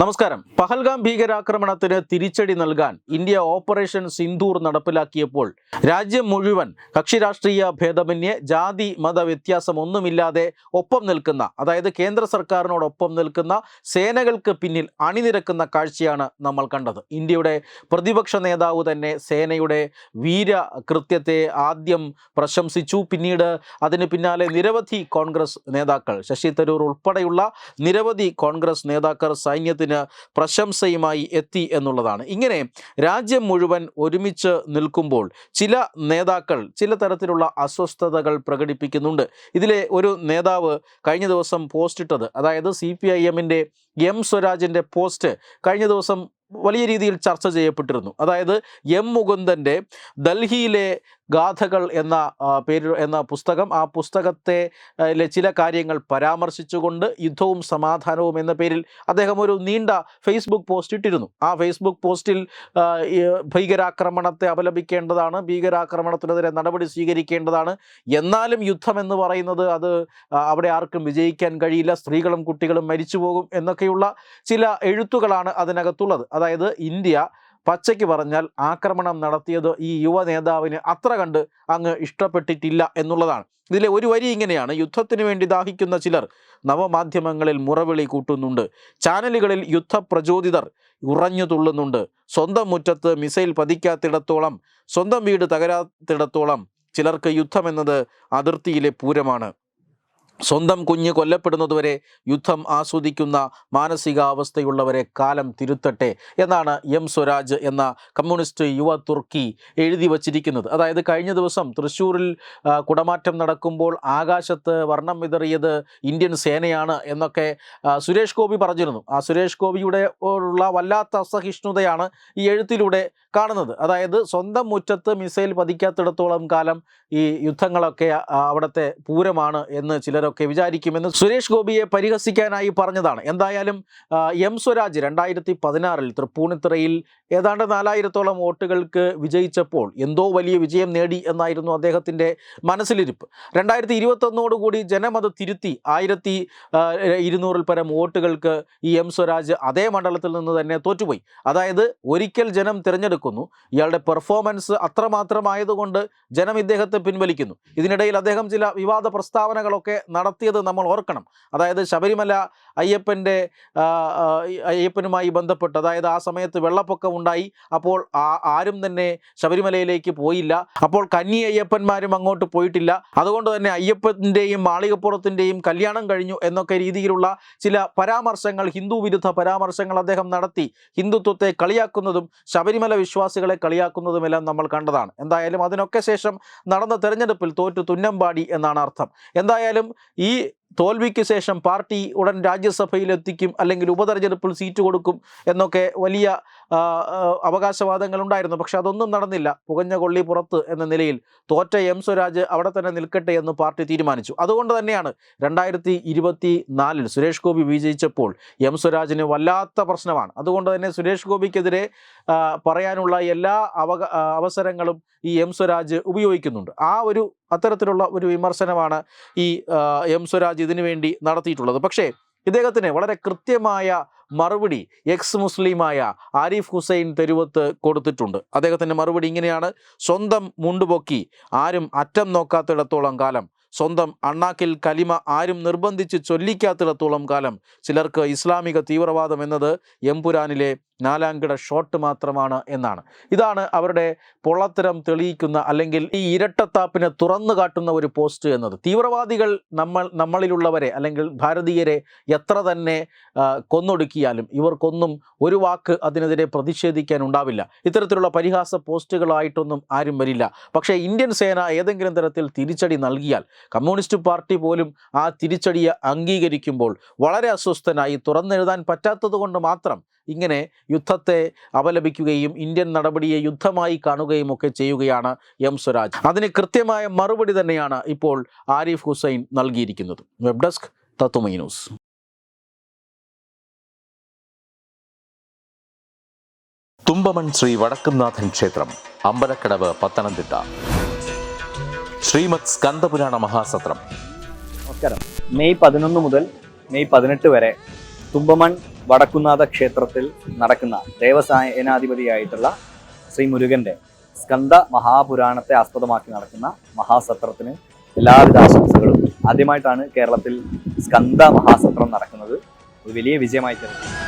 നമസ്കാരം. പഹൽഗാം ഭീകരാക്രമണത്തിന് തിരിച്ചടി നൽകാൻ ഇന്ത്യ ഓപ്പറേഷൻ സിന്ധൂർ നടപ്പിലാക്കിയപ്പോൾ രാജ്യം മുഴുവൻ കക്ഷി രാഷ്ട്രീയ ഭേദമന്യേ ജാതി മത വ്യത്യാസം ഒന്നുമില്ലാതെ ഒപ്പം നിൽക്കുന്ന അതായത് കേന്ദ്ര സർക്കാരിനോടൊപ്പം നിൽക്കുന്ന സേനകൾക്ക് പിന്നിൽ അണിനിരക്കുന്ന കാഴ്ചയാണ് നമ്മൾ കണ്ടത്. ഇന്ത്യയുടെ പ്രതിപക്ഷ നേതാവ് തന്നെ സേനയുടെ വീര കൃത്യത്തെ ആദ്യം പ്രശംസിച്ചു. പിന്നീട് അതിന് പിന്നാലെ നിരവധി കോൺഗ്രസ് നേതാക്കൾ ശശി തരൂർ ഉൾപ്പെടെയുള്ള നിരവധി കോൺഗ്രസ് നേതാക്കൾ സൈന്യത്തിന് പ്രശംസയുമായി എത്തി എന്നുള്ളതാണ്. ഇങ്ങനെ രാജ്യം മുഴുവൻ ഒരുമിച്ച് നിൽക്കുമ്പോൾ ചില നേതാക്കൾ ചില തരത്തിലുള്ള അസ്വസ്ഥതകൾ പ്രകടിപ്പിക്കുന്നുണ്ട്. ഇതിലെ ഒരു നേതാവ് കഴിഞ്ഞ ദിവസം പോസ്റ്റ് ഇട്ടത് അതായത് സി പി ഐ എമ്മിന്റെ എം സ്വരാജിന്റെ പോസ്റ്റ് കഴിഞ്ഞ ദിവസം വലിയ രീതിയിൽ ചർച്ച ചെയ്യപ്പെട്ടിരുന്നു. അതായത് എം മുകുന്ദന്റെ ഡൽഹിയിലെ ഗാഥകൾ എന്ന പേര് എന്ന പുസ്തകം ആ പുസ്തകത്തെ ചില കാര്യങ്ങൾ പരാമർശിച്ചുകൊണ്ട് യുദ്ധവും സമാധാനവും എന്ന പേരിൽ അദ്ദേഹം ഒരു നീണ്ട ഫേസ്ബുക്ക് പോസ്റ്റ് ഇട്ടിരുന്നു. ആ ഫേസ്ബുക്ക് പോസ്റ്റിൽ ഭീകരാക്രമണത്തെ അപലപിക്കേണ്ടതാണ് ഭീകരാക്രമണത്തിനെതിരെ നടപടി സ്വീകരിക്കേണ്ടതാണ്. എന്നാലും യുദ്ധം എന്ന് പറയുന്നത് അത് അവിടെ ആർക്കും വിജയിക്കാൻ കഴിയില്ല. സ്ത്രീകളും കുട്ടികളും മരിച്ചു പോകും എന്നൊക്കെയുള്ള ചില എഴുത്തുകളാണ് അതിനകത്തുള്ളത്. അതായത് ഇന്ത്യ പച്ചയ്ക്ക് പറഞ്ഞാൽ ആക്രമണം നടത്തിയത് ഈ യുവ നേതാവിന് അത്ര കണ്ട് അങ്ങ് ഇഷ്ടപ്പെട്ടിട്ടില്ല എന്നുള്ളതാണ്. ഇതിലെ ഒരു വരി ഇങ്ങനെയാണ്. യുദ്ധത്തിന് വേണ്ടി ദാഹിക്കുന്ന ചിലർ നവമാധ്യമങ്ങളിൽ മുറവിളി കൂട്ടുന്നുണ്ട്. ചാനലുകളിൽ യുദ്ധപ്രചോദിതർ ഉറഞ്ഞു തുള്ളുന്നുണ്ട്. സ്വന്തം മുറ്റത്ത് മിസൈൽ പതിക്കാത്തിടത്തോളം സ്വന്തം വീട് തകരാത്തിടത്തോളം ചിലർക്ക് യുദ്ധമെന്നത് അതിർത്തിയിലെ പൂരമാണ്. സ്വന്തം കുഞ്ഞ് കൊല്ലപ്പെടുന്നതുവരെ യുദ്ധം ആസ്വദിക്കുന്ന മാനസികാവസ്ഥയുള്ളവരെ കാലം തിരുത്തട്ടെ എന്നാണ് എം സ്വരാജ് എന്ന കമ്മ്യൂണിസ്റ്റ് യുവ തുർക്കി എഴുതി വച്ചിരിക്കുന്നത്. അതായത് കഴിഞ്ഞ ദിവസം തൃശ്ശൂരിൽ കുടമാറ്റം നടക്കുമ്പോൾ ആകാശത്ത് വർണം വിതറിയത് ഇന്ത്യൻ സേനയാണ് എന്നൊക്കെ സുരേഷ് ഗോപി പറഞ്ഞിരുന്നു. ആ സുരേഷ് ഗോപിയുടെ ഉള്ള വല്ലാത്ത അസഹിഷ്ണുതയാണ് ഈ എഴുത്തിലൂടെ കാണുന്നത്. അതായത് സ്വന്തം മുറ്റത്ത് മിസൈൽ പതിക്കാത്തിടത്തോളം കാലം ഈ യുദ്ധങ്ങളൊക്കെ അവിടുത്തെ പൂരമാണ് എന്ന് ചിലരൊക്കെ വിചാരിക്കുമെന്ന് സുരേഷ് ഗോപിയെ പരിഹസിക്കാനായി പറഞ്ഞതാണ്. എന്തായാലും എം സ്വരാജ് രണ്ടായിരത്തി പതിനാറിൽ തൃപ്പൂണിത്തുറയിൽ ഏതാണ്ട് നാലായിരത്തോളം വോട്ടുകൾക്ക് വിജയിച്ചപ്പോൾ എന്തോ വലിയ വിജയം നേടി എന്നായിരുന്നു അദ്ദേഹത്തിന്റെ മനസ്സിലിരിപ്പ്. രണ്ടായിരത്തി ഇരുപത്തൊന്നോടുകൂടി ജനം അത് തിരുത്തി ആയിരത്തി ഇരുന്നൂറിൽ പരം വോട്ടുകൾക്ക് ഈ എം സ്വരാജ് അതേ മണ്ഡലത്തിൽ നിന്ന് തന്നെ തോറ്റുപോയി. അതായത് ഒരിക്കൽ ജനം തിരഞ്ഞെടുക്കുന്നു ഇയാളുടെ പെർഫോമൻസ് അത്രമാത്രമായതുകൊണ്ട് ജനം ഇദ്ദേഹത്തെ പിൻവലിക്കുന്നു. ഇതിനിടയിൽ അദ്ദേഹം ചില വിവാദ പ്രസ്താവനകളൊക്കെ നടത്തിയത് നമ്മൾ ഓർക്കണം. അതായത് ശബരിമല അയ്യപ്പന്റെ അയ്യപ്പനുമായി ബന്ധപ്പെട്ട് അതായത് ആ സമയത്ത് വെള്ളപ്പൊക്കം ഉണ്ടായി. അപ്പോൾ ആരും തന്നെ ശബരിമലയിലേക്ക് പോയില്ല. അപ്പോൾ കന്നി അയ്യപ്പന്മാരും അങ്ങോട്ട് പോയിട്ടില്ല. അതുകൊണ്ട് തന്നെ അയ്യപ്പന്റെയും മാളികപ്പുറത്തിന്റെയും കല്യാണം കഴിഞ്ഞു എന്നൊക്കെ രീതിയിലുള്ള ചില പരാമർശങ്ങൾ ഹിന്ദു വിരുദ്ധ പരാമർശങ്ങൾ അദ്ദേഹം നടത്തി. ഹിന്ദുത്വത്തെ കളിയാക്കുന്നതും ശബരിമല വിശ്വാസികളെ കളിയാക്കുന്നതുമെല്ലാം നമ്മൾ കണ്ടതാണ്. എന്തായാലും അതിനൊക്കെ ശേഷം നടന്ന തെരഞ്ഞെടുപ്പിൽ തോറ്റു തുന്നമ്പാടി എന്നാണ് അർത്ഥം. എന്തായാലും ഈ തോൽവിക്ക് ശേഷം പാർട്ടി ഉടൻ രാജ്യസഭയിൽ എത്തിക്കും അല്ലെങ്കിൽ ഉപതെരഞ്ഞെടുപ്പിൽ സീറ്റ് കൊടുക്കും എന്നൊക്കെ വലിയ അവകാശവാദങ്ങൾ ഉണ്ടായിരുന്നു പക്ഷെ അതൊന്നും നടന്നില്ല. പുകഞ്ഞ കൊള്ളി പുറത്ത് എന്ന നിലയിൽ തോറ്റ എം സ്വരാജ് അവിടെ തന്നെ നിൽക്കട്ടെ എന്ന് പാർട്ടി തീരുമാനിച്ചു. അതുകൊണ്ട് തന്നെയാണ് രണ്ടായിരത്തി ഇരുപത്തി നാലിൽ സുരേഷ് ഗോപി വിജയിച്ചപ്പോൾ എം സ്വരാജിന് വല്ലാത്ത പ്രശ്നമാണ്. അതുകൊണ്ട് തന്നെ സുരേഷ് ഗോപിക്കെതിരെ പറയാനുള്ള എല്ലാ അവസരങ്ങളും ഈ എം സ്വരാജ് ഉപയോഗിക്കുന്നുണ്ട്. ആ ഒരു അത്തരത്തിലുള്ള ഒരു വിമർശനമാണ് ഈ എം സ്വരാജ് ഇതിനു വേണ്ടി നടത്തിയിട്ടുള്ളത്. പക്ഷേ ഇദ്ദേഹത്തിന് വളരെ കൃത്യമായ മറുപടി എക്സ് മുസ്ലിമായ ആരിഫ് ഹുസൈൻ തെരുവത്ത് കൊടുത്തിട്ടുണ്ട്. അദ്ദേഹത്തിന്റെ മറുപടി ഇങ്ങനെയാണ്. സ്വന്തം മുണ്ടുപൊക്കി ആരും അറ്റം നോക്കാത്തിടത്തോളം കാലം സ്വന്തം അണ്ണാക്കിൽ കലിമ ആരും നിർബന്ധിച്ച് ചൊല്ലിക്കാത്തിടത്തോളം കാലം ചിലർക്ക് ഇസ്ലാമിക തീവ്രവാദം എന്നത് എംപുരാനിലെ നാലാംകിട ഷോട്ട് മാത്രമാണ് എന്നാണ്. ഇതാണ് അവരുടെ പൊള്ളത്തരം തെളിയിക്കുന്ന അല്ലെങ്കിൽ ഈ ഇരട്ടത്താപ്പിനെ തുറന്നു കാട്ടുന്ന ഒരു പോസ്റ്റ് എന്നത്. തീവ്രവാദികൾ നമ്മൾ നമ്മളിലുള്ളവരെ അല്ലെങ്കിൽ ഭാരതീയരെ എത്ര തന്നെ കൊന്നൊടുക്കിയാലും ഇവർക്കൊന്നും ഒരു വാക്ക് അതിനെതിരെ പ്രതിഷേധിക്കാൻ ഉണ്ടാവില്ല. ഇത്തരത്തിലുള്ള പരിഹാസ പോസ്റ്റുകളായിട്ടൊന്നും ആരും വരില്ല. പക്ഷേ ഇന്ത്യൻ സേന ഏതെങ്കിലും തരത്തിൽ തിരിച്ചടി നൽകിയാൽ കമ്മ്യൂണിസ്റ്റ് പാർട്ടി പോലും ആ തിരിച്ചടിയെ അംഗീകരിക്കുമ്പോൾ വളരെ അസ്വസ്ഥനായി തുറന്നെഴുതാൻ പറ്റാത്തത് മാത്രം ഇങ്ങനെ യുദ്ധത്തെ അപലപിക്കുകയും ഇന്ത്യൻ നടപടിയെ യുദ്ധമായി കാണുകയും ഒക്കെ ചെയ്യുകയാണ് എം സ്വരാജ്. അതിന് കൃത്യമായ മറുപടി തന്നെയാണ് ഇപ്പോൾ ആരിഫ് ഹുസൈൻ നൽകിയിരിക്കുന്നത്. വെബ് ഡെസ്ക് തത്തുമൈ ന്യൂസ്. തുമ്പമൺ ശ്രീ വടക്കുംനാഥൻ ക്ഷേത്രം അമ്പലക്കടവ് പത്തനംതിട്ട. ശ്രീമത് സ്കന്ദപുരാണ മഹാസത്രം. നമസ്കാരം. മെയ് പതിനൊന്ന് മുതൽ മെയ് പതിനെട്ട് വരെ തുമ്പമൺ വടക്കുന്നാഥ ക്ഷേത്രത്തിൽ നടക്കുന്ന ദേവസേനാധിപതിയായിട്ടുള്ള ശ്രീ മുരുകന്റെ സ്കന്ദ മഹാപുരാണത്തെ ആസ്പദമാക്കി നടക്കുന്ന മഹാസത്രത്തിന് എല്ലാവിധ ആശംസകളും. ആദ്യമായിട്ടാണ് കേരളത്തിൽ സ്കന്ദ മഹാസത്രം നടക്കുന്നത്. ഒരു വലിയ വിജയമായി കരുതുന്നു